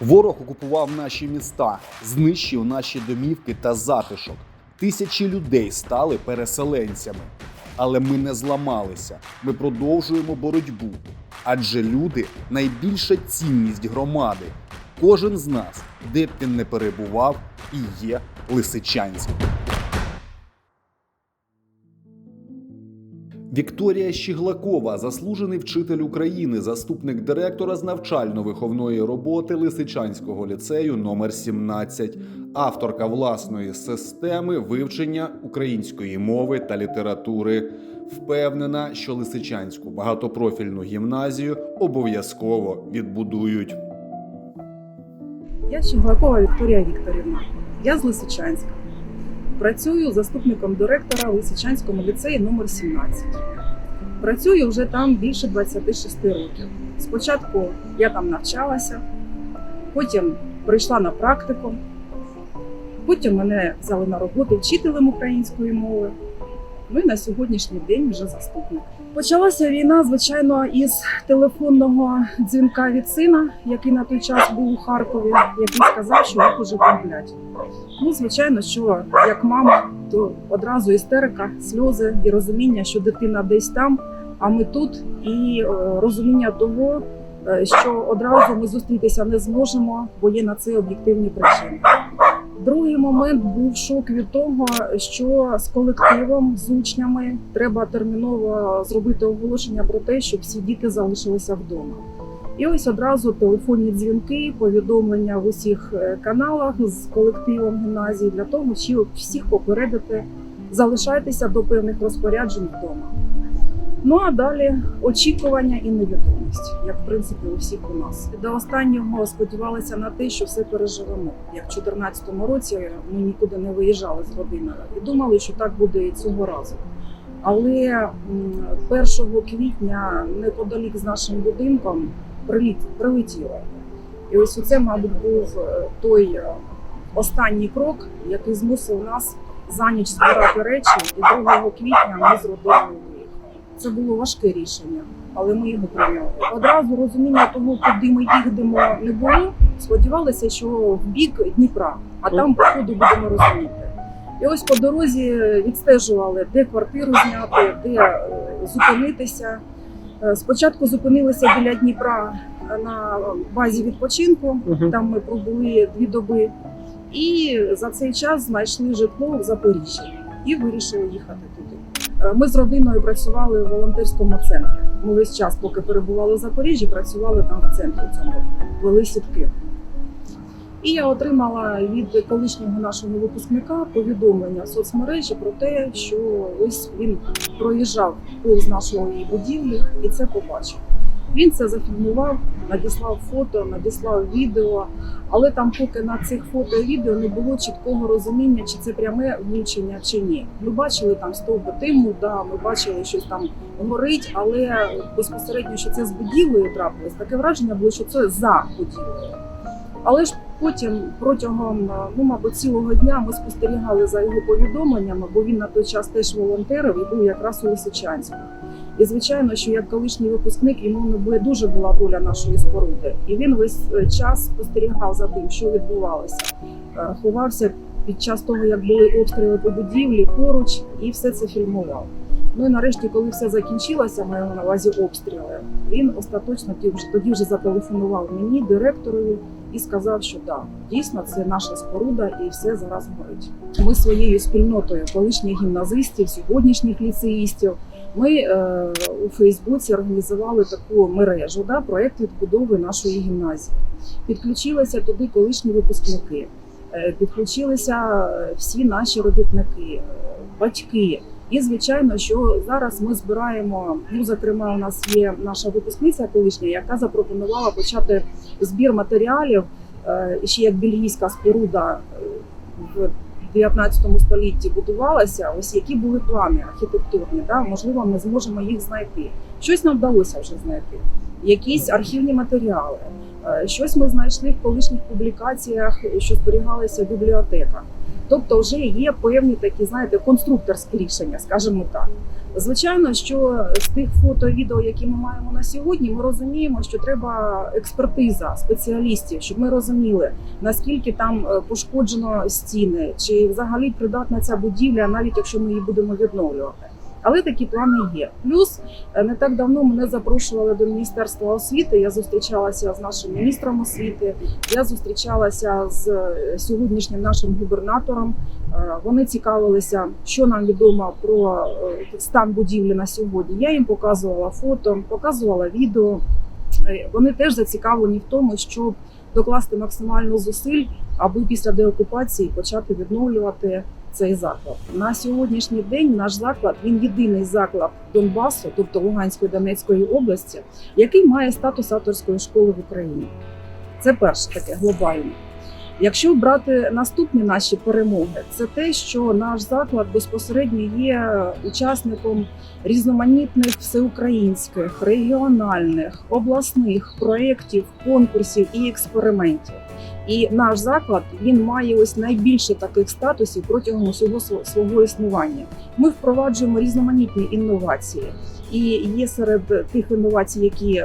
Ворог окупував наші міста, знищив наші домівки та затишок. Тисячі людей стали переселенцями. Але ми не зламалися. Ми продовжуємо боротьбу. Адже люди найбільша цінність громади. Кожен з нас, де б він не перебував, і є лисичанцем. Вікторія Щіглакова, заслужений вчитель України, заступник директора з навчально-виховної роботи Лисичанського ліцею номер 17 авторка власної системи вивчення української мови та літератури. Впевнена, що Лисичанську багатопрофільну гімназію обов'язково відбудують. Я Щеглакова Вікторія Вікторівна. Я з Лисичанська. Працюю заступником директора Лисичанському ліцеї номер 17. Працюю вже там більше 26 років. Спочатку я там навчалася, потім прийшла на практику, потім мене взяли на роботу вчителем української мови. Ну і на сьогоднішній день вже заступник. Почалася війна, звичайно, із телефонного дзвінка від сина, який на той час був у Харкові, який сказав, що їх уже бомблять. Ну, звичайно, що як мама, то одразу істерика, сльози і розуміння, що дитина десь там, а ми тут, і е, розуміння того, е, що одразу ми зустрітися не зможемо, бо є на це об'єктивні причини. Другий момент був шок від того, що з колективом, з учнями треба терміново зробити оголошення про те, щоб всі діти залишилися вдома. І ось одразу телефонні дзвінки, повідомлення в усіх е, каналах з колективом гімназії для того, щоб всіх попередити, залишайтеся до певних розпоряджень вдома. Ну а далі очікування і невідомість, як в принципі у всіх у нас. До останнього сподівалися на те, що все переживемо. Як в 2014 році ми нікуди не виїжджали з родиною і думали, що так буде і цього разу. Але м, 1 квітня неподалік з нашим будинком приліт прилетіло. І ось у це, мабуть, був е, той е, останній крок, який змусив нас за ніч збирати речі, і 2 квітня ми з родиною виїхали. Це було важке рішення, але ми його прийняли. Одразу розуміння того, куди ми їдемо, не було. Сподівалися, що в бік Дніпра, а там походу будемо розуміти. І ось по дорозі відстежували, де квартиру зняти, де е, зупинитися. Е, Спочатку зупинилися біля Дніпра на базі відпочинку. Там ми пробули дві доби, і за цей час знайшли житло в Запоріжжі і вирішили їхати туди. Е, Ми з родиною працювали в волонтерському центрі. Ми весь час, поки перебували в Запоріжжі, працювали там в центрі цьому, вели сітки. І я отримала від колишнього нашого випускника повідомлення в соцмережі про те, що ось він проїжджав повз нашої будівлі і це побачив. Він це зафільмував, надіслав фото, надіслав відео, але там, поки на цих фото і відео не було чіткого розуміння, чи це пряме влучення, чи ні. Ми бачили там стовпи диму, да, ми бачили, щось там горить, але безпосередньо, що це з будівлею трапилось, таке враження було, що це за будівлею. Але ж потім протягом е, ну, мабуть, цілого дня ми спостерігали за його повідомленнями, бо він на той час теж волонтерив і був якраз у Лисичанську. І звичайно, що як колишній випускник йому не байдуже була доля нашої споруди. І він весь е, час спостерігав за тим, що відбувалося. Е, Ховався під час того, як були обстріли по будівлі поруч, і все це фільмував. Ну і нарешті, коли все закінчилося, маю на увазі обстріли, він остаточно тоді вже зателефонував мені, директорові, і сказав, що так, дійсно це наша споруда і все зараз горить. Ми своєю спільнотою колишніх гімназистів, сьогоднішніх ліцеїстів. Ми е, у Фейсбуці організували таку мережу, да, проект відбудови нашої гімназії. Підключилися туди колишні випускники, е, підключилися е, всі наші робітники, е, батьки. І звичайно, що зараз ми збираємо. Ну, зокрема, у нас є наша випускниця колишня, яка запропонувала почати збір матеріалів е, ще як бельгійська споруда е, 19 столітті будувалася. Ось які були плани архітектурні. Да? Можливо, ми зможемо їх знайти. Щось нам вдалося вже знайти. Якісь архівні матеріали. Е, Щось ми знайшли в колишніх публікаціях, що зберігалися в бібліотеках. Тобто, вже є певні такі, знаєте, конструкторські рішення, скажімо так. Звичайно, що з тих фото, відео, які ми маємо на сьогодні, ми розуміємо, що треба експертиза спеціалістів, щоб ми розуміли, наскільки там е, пошкоджено стіни, чи взагалі придатна ця будівля, навіть якщо ми її будемо відновлювати. Але такі плани є. Плюс е, не так давно мене запрошували до міністерства освіти. Я зустрічалася з нашим міністром освіти. Я зустрічалася з е, сьогоднішнім нашим губернатором. Е, Вони цікавилися, що нам відомо про стан будівлі на сьогодні. Я їм показувала фото, показувала відео. Вони теж зацікавлені в тому, щоб докласти максимально зусиль, аби після деокупації почати відновлювати цей заклад. На сьогоднішній день наш заклад він єдиний заклад Донбасу, тобто Луганської Донецької області, який має статус авторської школи в Україні. Це перше таке глобальне. Якщо брати наступні наші перемоги, це те, що наш заклад безпосередньо є учасником різноманітних всеукраїнських, регіональних, обласних проєктів, конкурсів і експериментів. І наш заклад він має ось найбільше таких статусів протягом усього сво- свого існування. Ми впроваджуємо різноманітні інновації. І є серед тих інновацій, які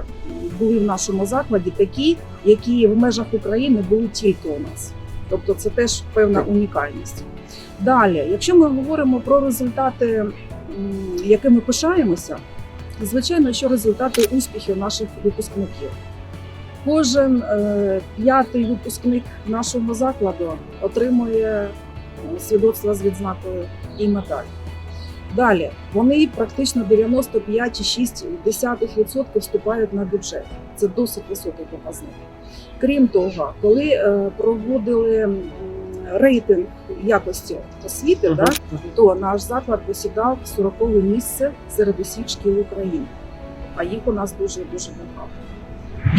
були в нашому закладі, такі, які в межах України були тільки у нас. Тобто це теж певна унікальність. Далі, якщо ми говоримо про результати, якими пишаємося, звичайно, що результати успіхів наших випускників. Кожен е, п'ятий випускник нашого закладу отримує е, свідоцтво з відзнакою і медаль. Далі вони практично 95,6% вступають на бюджет. Це досить високий показник. Крім того, коли е, проводили рейтинг якості освіти, да, то наш заклад посідав 40 місце серед усіх шкіл України, а їх у нас дуже дуже багато.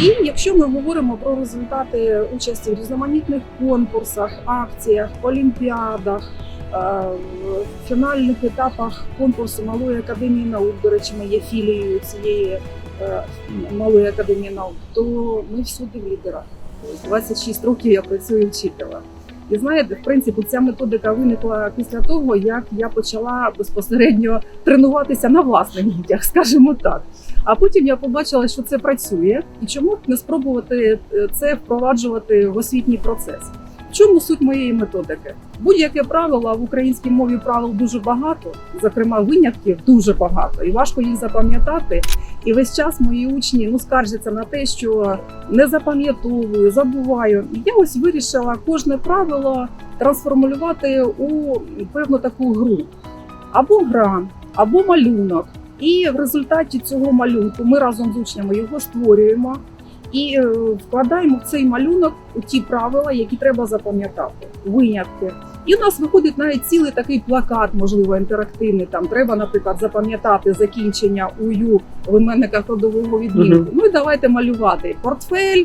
І якщо ми говоримо про результати участі в різноманітних конкурсах, акціях, олімпіадах, в фінальних етапах конкурсу Малої академії наук, до речі, ми є філією цієї е, Малої академії наук, то ми всюди в лідерах. Тобто 26 років я працюю вчителем. І знаєте, в принципі, ця методика виникла після того, як я почала безпосередньо тренуватися на власних дітях, скажімо так. А потім я побачила, що це працює, і чому не спробувати е, це впроваджувати в освітній процес. Чому суть моєї методики? Будь-яке правило в українській мові правил дуже багато, зокрема винятків дуже багато, і важко їх запам'ятати. І весь час мої учні ну скаржаться на те, що не запам'ятовую, забуваю. Я ось вирішила кожне правило трансформулювати у певну таку гру або гра, або малюнок. І в результаті цього малюнку ми разом з учнями його створюємо і е, вкладаємо в цей малюнок ті правила, які треба запам'ятати, винятки. І у нас виходить навіть цілий такий плакат, можливо, інтерактивний. Там треба, наприклад, запам'ятати закінчення ую в іменниках родового відмінку. Мгм. Ну і давайте малювати портфель.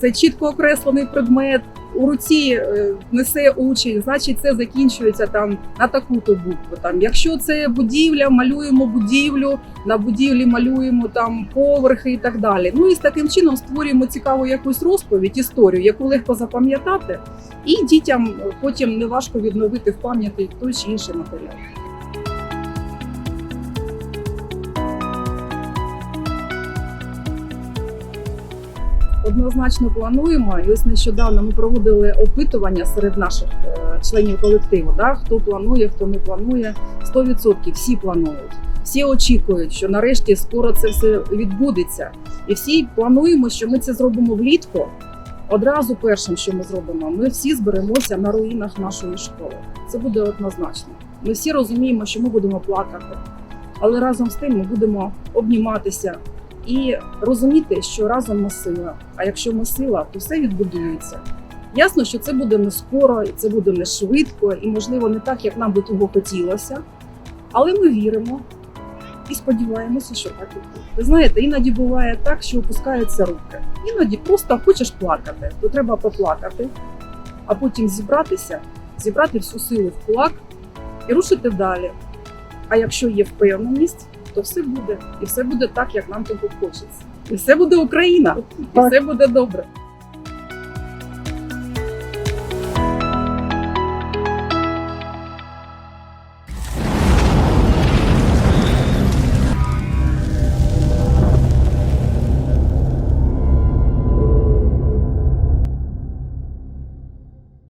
Це чітко окреслений предмет. У руці е, несе учень, значить, це закінчується там на таку-то букву. Там, якщо це будівля, малюємо будівлю, на будівлі малюємо там поверхи і так далі. Ну і з таким чином створюємо цікаву якусь розповідь, історію, яку легко запам'ятати, і дітям потім не важко відновити в пам'яті той чи інший матеріал. Однозначно плануємо. І ось нещодавно ми проводили опитування серед наших е, членів колективу. Да? Хто планує, хто не планує. 100% всі планують. Всі очікують, що нарешті скоро це все відбудеться. І всі плануємо, що ми це зробимо влітку. Одразу першим, що ми зробимо, ми всі зберемося на руїнах нашої школи. Це буде однозначно. Ми всі розуміємо, що ми будемо плакати, але разом з тим ми будемо обніматися і розуміти, що разом ми сила. А якщо ми сила, то все відбудується. Ясно, що це буде не скоро, і це буде не швидко, і можливо не так, як нам би того хотілося. Але ми віримо і сподіваємося, що так і буде. Ви знаєте, іноді буває так, що опускаються руки. Іноді просто хочеш плакати, то треба поплакати, а потім зібратися, зібрати всю силу в кулак і рушити далі. А якщо є впевненість, то все буде, і все буде так, як нам того хочеться. І все буде Україна, і все буде добре.